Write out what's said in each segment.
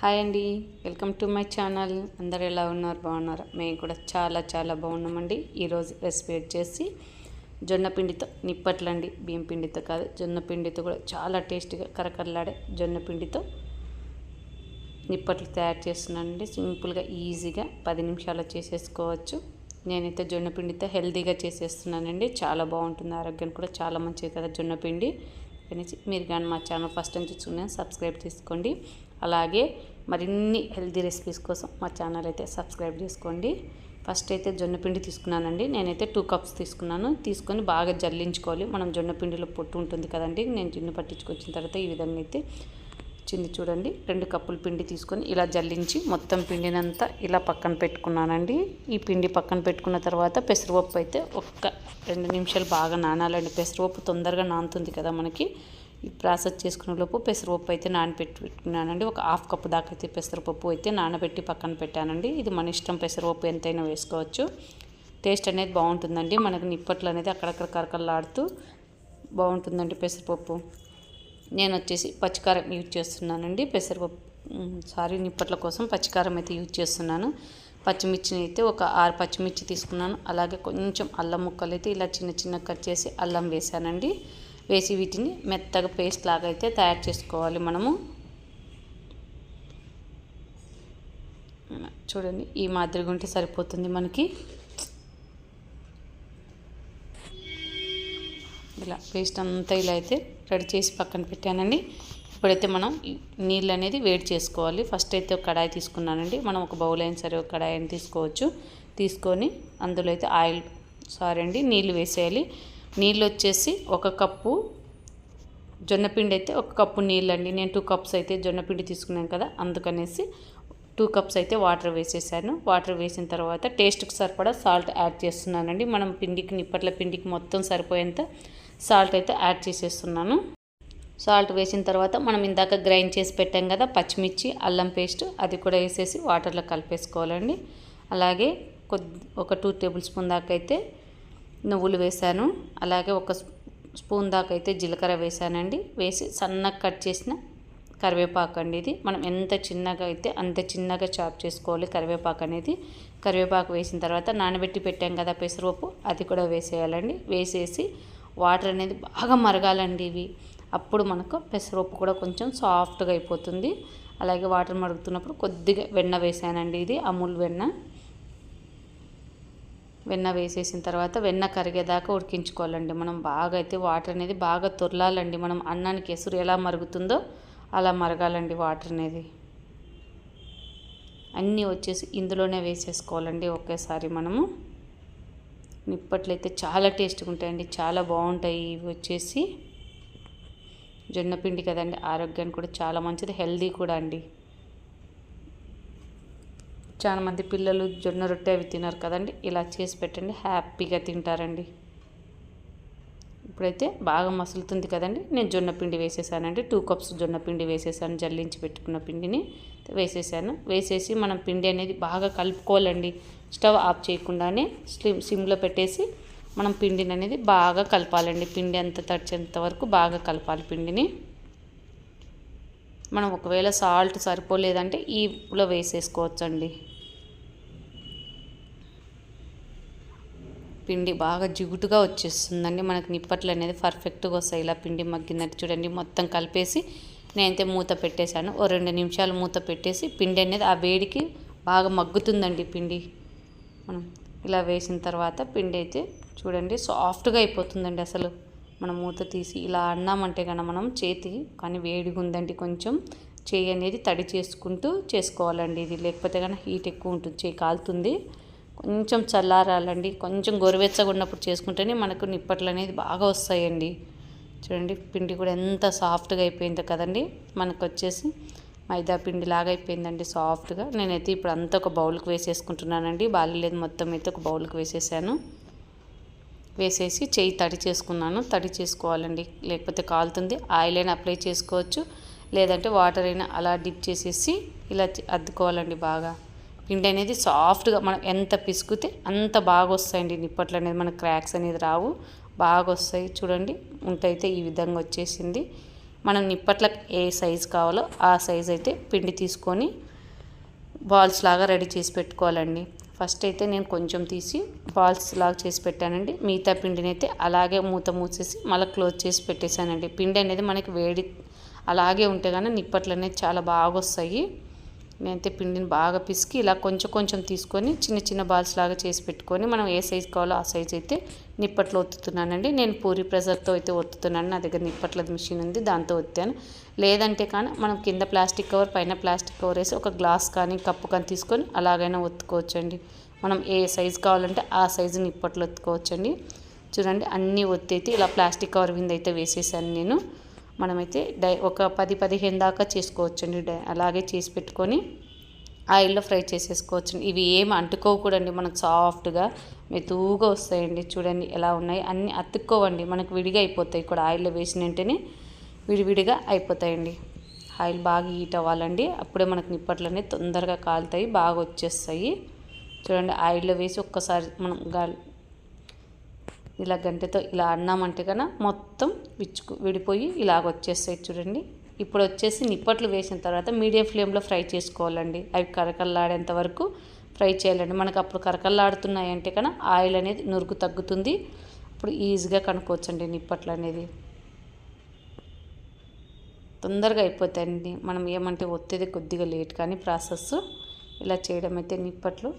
Hi అండి. Welcome to my channel. అందరు ఎలా ఉన్నారు? బాగున్నారు? మేము కూడా చాలా చాలా బాగున్నామండి. ఈరోజు రెసిపీ వచ్చేసి జొన్న పిండితో నిప్పట్లు అండి బియ్యం పిండితో కాదు జొన్న పిండితో కూడా చాలా టేస్టీగా కరకరలాడే జొన్న పిండితో నిప్పట్లు తయారు చేస్తున్నానండి. సింపుల్గా ఈజీగా పది నిమిషాలు చేసేసుకోవచ్చు. నేనైతే జొన్న పిండితో హెల్తీగా చేసేస్తున్నానండి. చాలా బాగుంటుంది. ఆరోగ్యం కూడా చాలా మంచిది కదా జొన్న పిండి. చెప్పనేసి మీరు కానీ మా ఛానల్ ఫస్ట్ నుంచి చూడండి సబ్స్క్రైబ్ చేసుకోండి. అలాగే మరిన్ని హెల్తీ రెసిపీస్ కోసం మా ఛానల్ అయితే సబ్స్క్రైబ్ చేసుకోండి. ఫస్ట్ అయితే జొన్నపిండి తీసుకున్నానండి. నేనైతే టూ కప్స్ తీసుకున్నాను. తీసుకొని బాగా జల్లించుకోవాలి. మనం జొన్నపిండిలో పొట్టు ఉంటుంది కదండి నేను జిన్ను పట్టించుకొచ్చిన తర్వాత ఈ విధంగా అయితే వచ్చింది చూడండి. రెండు కప్పుల పిండి తీసుకొని ఇలా జల్లించి మొత్తం పిండినంతా ఇలా పక్కన పెట్టుకున్నానండి. ఈ పిండి పక్కన పెట్టుకున్న తర్వాత పెసరపప్పు అయితే ఒక్క రెండు నిమిషాలు బాగా నానాలండి. పెసరపప్పు తొందరగా నానుతుంది కదా మనకి. ఈ ప్రాసెస్ చేసుకునే లోపు పెసరపప్పు అయితే నానబెట్టి పెట్టుకున్నానండి ఒక హాఫ్ కప్పు దాకా అయితే పెసరపప్పు అయితే నానబెట్టి పక్కన పెట్టానండి. ఇది మన ఇష్టం పెసరపప్పు ఎంతైనా వేసుకోవచ్చు. టేస్ట్ అనేది బాగుంటుందండి. మనకు నిప్పట్లు అనేది అక్కడక్కడ కరకరలాడుతూ బాగుంటుందండి పెసరపప్పు. నేను వచ్చేసి పచ్చికారం యూజ్ చేస్తున్నానండి. పెసరపప్పు సారీ నిప్పట్ల కోసం పచ్చికారం అయితే యూజ్ చేస్తున్నాను. పచ్చిమిర్చిని అయితే ఒక ఆరు పచ్చిమిర్చి తీసుకున్నాను. అలాగే కొంచెం అల్లం ముక్కలు అయితే ఇలా చిన్న చిన్న కట్ చేసి అల్లం వేసానండి. వేసి వీటిని మెత్తగా పేస్ట్ లాగా అయితే తయారు చేసుకోవాలి మనము. చూడండి ఈ మాదిరిగా ఉంటే సరిపోతుంది మనకి. ఇలా పేస్ట్ అంతా ఇలా అయితే రెడీ చేసి పక్కన పెట్టానండి. ఇప్పుడైతే మనం నీళ్ళు అనేది వేడి చేసుకోవాలి. ఫస్ట్ అయితే ఒక కడాయి తీసుకున్నానండి. మనం ఒక బౌల్ అయిన సరే ఒక కడాయి అయినా తీసుకోవచ్చు. తీసుకొని అందులో అయితే ఆయిల్ సారీ అండి నీళ్ళు వేసేయాలి. నీళ్ళు వచ్చేసి ఒక కప్పు జొన్నపిండి అయితే ఒక కప్పు నీళ్ళు అండి నేను టూ కప్స్ అయితే జొన్నపిండి తీసుకున్నాను కదా అందుకనేసి టూ కప్స్ అయితే వాటర్ వేసేసాను. వాటర్ వేసిన తర్వాత టేస్ట్కి సరిపడా సాల్ట్ యాడ్ చేస్తున్నానండి. మనం పిండికి నిప్పట్ల పిండికి మొత్తం సరిపోయేంత సాల్ట్ అయితే యాడ్ చేసేస్తున్నాను. సాల్ట్ వేసిన తర్వాత మనం ఇందాక గ్రైండ్ చేసి పెట్టాం కదా పచ్చిమిర్చి అల్లం పేస్ట్ అది కూడా వేసేసి వాటర్లో కలిపేసుకోవాలండి. అలాగే కొద్ది ఒక టూ టేబుల్ స్పూన్ దాకా అయితే నువ్వులు వేసాను. అలాగే ఒక స్పూన్ దాకా అయితే జీలకర్ర వేసానండి. వేసి సన్నగా కట్ చేసిన కరివేపాకు అండి ఇది. మనం ఎంత చిన్నగా అయితే అంత చిన్నగా చాప్ చేసుకోవాలి కరివేపాకు అనేది. కరివేపాకు వేసిన తర్వాత నానబెట్టి పెట్టాం కదా పెసరపప్పు అది కూడా వేసేయాలండి. వేసేసి వాటర్ అనేది బాగా మరగాలండి ఇవి. అప్పుడు మనకు పెసరపప్పు కూడా కొంచెం సాఫ్ట్గా అయిపోతుంది. అలాగే వాటర్ మరుగుతున్నప్పుడు కొద్దిగా వెన్న వేసానండి ఇది అమూల్ వెన్న. వెన్న వేసేసిన తర్వాత వెన్న కరిగేదాకా ఉడికించుకోవాలండి మనం. బాగా అయితే వాటర్ అనేది బాగా తొరలాలండి మనం. అన్నానికి ఎసురు ఎలా మరుగుతుందో అలా మరగాలండి వాటర్ అనేది. అన్నీ వచ్చేసి ఇందులోనే వేసేసుకోవాలండి ఒకేసారి మనము. నిప్పట్లు అయితే చాలా టేస్ట్గా ఉంటాయండి చాలా బాగుంటాయి. ఇవి వచ్చేసి జొన్నపిండి కదండి ఆరోగ్యానికి కూడా చాలా మంచిది హెల్దీ కూడా అండి. చాలా మంది పిల్లలు జొన్న రొట్టె అవి తినరు కదండి ఇలా చేసి పెట్టండి హ్యాపీగా తింటారండి. ఇప్పుడైతే బాగా మసులుతుంది కదండి. నేను జొన్న పిండి వేసేసానండి. టూ కప్స్ జొన్న పిండి వేసేసాను. జల్లించి పెట్టుకున్న పిండిని వేసేసాను. వేసేసి మనం పిండి అనేది బాగా కలుపుకోవాలండి. స్టవ్ ఆఫ్ చేయకుండానే స్లిమ్ సిమ్లో పెట్టేసి మనం పిండిని అనేది బాగా కలపాలండి. పిండి అంత తడిచేంత వరకు బాగా కలపాలి పిండిని. మనం ఒకవేళ సాల్ట్ సరిపోలేదంటే ఈలో వేసేసుకోవచ్చండి. పిండి బాగా జిగుటుగా వచ్చేస్తుందండి. మనకి నిప్పట్లు అనేది పర్ఫెక్ట్గా వస్తాయి. ఇలా పిండి మగ్గిందంటే చూడండి. మొత్తం కలిపేసి నేనైతే మూత పెట్టేశాను. ఓ రెండు నిమిషాలు మూత పెట్టేసి పిండి అనేది ఆ వేడికి బాగా మగ్గుతుందండి పిండి. మనం ఇలా వేసిన తర్వాత పిండి అయితే చూడండి సాఫ్ట్గా అయిపోతుందండి అసలు. మనం మూత తీసి ఇలా అన్నామంటే కనుక మనం చేతి కానీ వేడిగా ఉందండి. కొంచెం చేయి అనేది తడి చేసుకుంటూ చేసుకోవాలండి ఇది. లేకపోతే కనుక హీట్ ఎక్కువ ఉంటుంది చేయి కాలుతుంది. కొంచెం చల్లారాలండి. కొంచెం గోరువెచ్చగా ఉన్నప్పుడు చేసుకుంటేనే మనకు నిప్పట్లు అనేది బాగా వస్తాయండి. చూడండి పిండి కూడా ఎంత సాఫ్ట్గా అయిపోయిందో కదండి. మనకు వచ్చేసి మైదా పిండి లాగా అయిపోయిందండి సాఫ్ట్గా. నేనైతే ఇప్పుడు అంతా ఒక బౌల్కి వేసేసుకుంటున్నానండి. బాలేదు మొత్తం అయితే ఒక బౌల్కి వేసేసాను. వేసేసి చేయి తడి చేసుకున్నాను. తడి చేసుకోవాలండి. లేకపోతే కాలుతుంది. ఆయిల్ అయినా అప్లై చేసుకోవచ్చు. లేదంటే వాటర్ అయినా అలా డిప్ చేసేసి ఇలా అద్దుకోవాలండి బాగా. పిండి అనేది సాఫ్ట్గా మనం ఎంత పిసుకుతే అంత బాగా వస్తాయండి నిప్పట్లు అనేది మన క్రాక్స్ అనేది రావు. బాగా వస్తాయి చూడండి ఉంటైతే ఈ విధంగా వచ్చేసింది. మనం నిప్పట్లకు ఏ సైజు కావాలో ఆ సైజ్ అయితే పిండి తీసుకొని బాల్స్ లాగా రెడీ చేసి పెట్టుకోవాలండి. ఫస్ట్ అయితే నేను కొంచెం తీసి బాల్స్ లాగా చేసి పెట్టానండి. మిగతా పిండిని అయితే అలాగే మూత మూసేసి మళ్ళీ క్లోజ్ చేసి పెట్టేశానండి. పిండి అనేది మనకి వేడి అలాగే ఉంటే కానీ నిప్పట్లు అనేది చాలా బాగా వస్తాయి నేనైతే పిండిని బాగా పిసికి ఇలా కొంచెం కొంచెం తీసుకొని చిన్న చిన్న బాల్స్ లాగా చేసి పెట్టుకొని మనం ఏ సైజు కావాలో ఆ సైజ్ అయితే నిప్పట్లో ఒత్తుతున్నానండి. నేను పూరి ప్రెజర్తో అయితే ఒత్తుతున్నాను. నా దగ్గర నిప్పట్ల మిషన్ ఉంది దాంతో ఒత్తాను. లేదంటే కానీ మనం కింద ప్లాస్టిక్ కవర్ పైన ప్లాస్టిక్ కవర్ వేసి ఒక గ్లాస్ కానీ కప్పు కానీ తీసుకొని అలాగైనా ఒత్తుకోవచ్చండి. మనం ఏ సైజు కావాలంటే ఆ సైజు నిప్పట్లు ఒత్తుకోవచ్చండి. చూడండి అన్నీ ఒత్తైతే ఇలా ప్లాస్టిక్ కవర్ మీద అయితే వేసేసాను నేను. మనమైతే డై ఒక పది పదిహేను దాకా చేసుకోవచ్చండి. డై అలాగే చేసి పెట్టుకొని ఆయిల్లో ఫ్రై చేసేసుకోవచ్చు ఇవి ఏమి అంటుకోకూడండి మనకు సాఫ్ట్గా మెతువుగా వస్తాయండి. చూడండి ఎలా ఉన్నాయి. అన్నీ అతుక్కోవండి. మనకు విడిగా అయిపోతాయి. కూడా ఆయిల్లో వేసిన వెంటనే విడివిడిగా అయిపోతాయండి. ఆయిల్ బాగా హీట్ అవ్వాలండి. అప్పుడే మనకు నిప్పట్లు తొందరగా కాలుతాయి. బాగా వచ్చేస్తాయి. చూడండి ఆయిల్లో వేసి ఒక్కసారి మనం గాలి ఇలా గంటతో ఇలా అన్నామంటే కన్నా మొత్తం విచ్చుకు విడిపోయి ఇలాగ వచ్చేస్తాయి చూడండి. ఇప్పుడు వచ్చేసి నిప్పట్లు వేసిన తర్వాత మీడియం ఫ్లేమ్లో ఫ్రై చేసుకోవాలండి. అవి కరకల్లాడేంత వరకు ఫ్రై చేయాలండి. మనకు అప్పుడు కరకల్లాడుతున్నాయి అంటే కన్నా ఆయిల్ అనేది నురుగు తగ్గుతుంది. అప్పుడు ఈజీగా కనుక్కోవచ్చండి నిప్పట్లు అనేది. తొందరగా అయిపోతాయండి. మనం ఏమంటే ఒత్తిది కొద్దిగా లేట్ కానీ ప్రాసెస్ ఇలా చేయడం అయితే నిప్పట్లు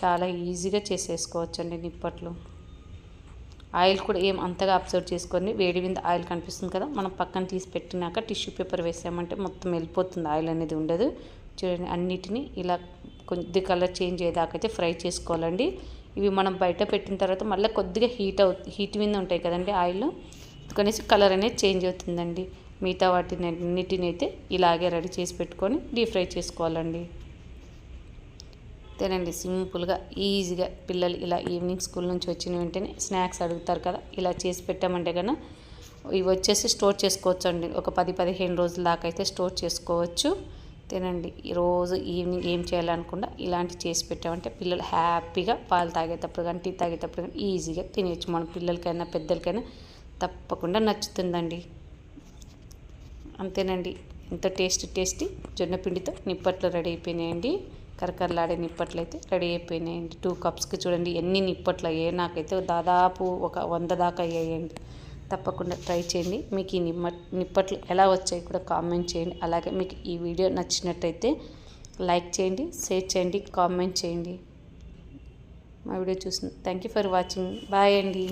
చాలా ఈజీగా చేసేసుకోవచ్చండి నిప్పట్లు. ఆయిల్ కూడా ఏం అంతగా అబ్జర్వ్ చేసుకొని వేడి మీద ఆయిల్ కనిపిస్తుంది కదా మనం పక్కన తీసి పెట్టినాక టిష్యూ పేపర్ వేసామంటే మొత్తం వెళ్ళిపోతుంది. ఆయిల్ అనేది ఉండదు. చూడండి అన్నిటినీ ఇలా కొద్ది కలర్ చేంజ్ అయ్యేదాకైతే ఫ్రై చేసుకోవాలండి. ఇవి మనం బయట పెట్టిన తర్వాత మళ్ళీ కొద్దిగా హీట్ అవు హీట్ మీద ఉంటాయి కదండి ఆయిల్ కనీసం కలర్ అనేది చేంజ్ అవుతుందండి. మిగతా వాటిని అన్నిటిని అయితే ఇలాగే రెడీ చేసి పెట్టుకొని డీప్ ఫ్రై చేసుకోవాలండి. అంతేనండి. సింపుల్గా ఈజీగా పిల్లలు ఇలా ఈవినింగ్ స్కూల్ నుంచి వచ్చిన వెంటనే స్నాక్స్ అడుగుతారు కదా ఇలా చేసి పెట్టామంటే కన్నా ఇవి వచ్చేసి స్టోర్ చేసుకోవచ్చు అండి ఒక పది పదిహేను రోజుల దాకా అయితే స్టోర్ చేసుకోవచ్చు. తినండి రోజు ఈవినింగ్ ఏం చేయాలనుకుండా ఇలాంటి చేసి పెట్టామంటే పిల్లలు హ్యాపీగా పాలు తాగేటప్పుడు కానీ టీ తాగేటప్పుడు కానీ ఈజీగా తినేయచ్చు. మన పిల్లలకైనా పెద్దలకైనా తప్పకుండా నచ్చుతుందండి. అంతేనండి. ఎంత టేస్ట్ టేస్టీ జొన్న పిండితో నిప్పట్లు రెడీ అయిపోయినాయండి. కరకరలాడే నిప్పట్లు అయితే రెడీ అయిపోయినాయండి. టూ కప్స్కి చూడండి ఎన్ని నిప్పట్లు అయ్యాయి నాకైతే దాదాపు ఒక వంద దాకా అయ్యాయండి. తప్పకుండా ట్రై చేయండి. మీకు ఈ నిమ్మ నిప్పట్లు ఎలా వచ్చాయి కూడా కామెంట్ చేయండి. అలాగే మీకు ఈ వీడియో నచ్చినట్టయితే లైక్ చేయండి షేర్ చేయండి కామెంట్ చేయండి. మా వీడియో చూసిన thank you for watching. Bye అండి.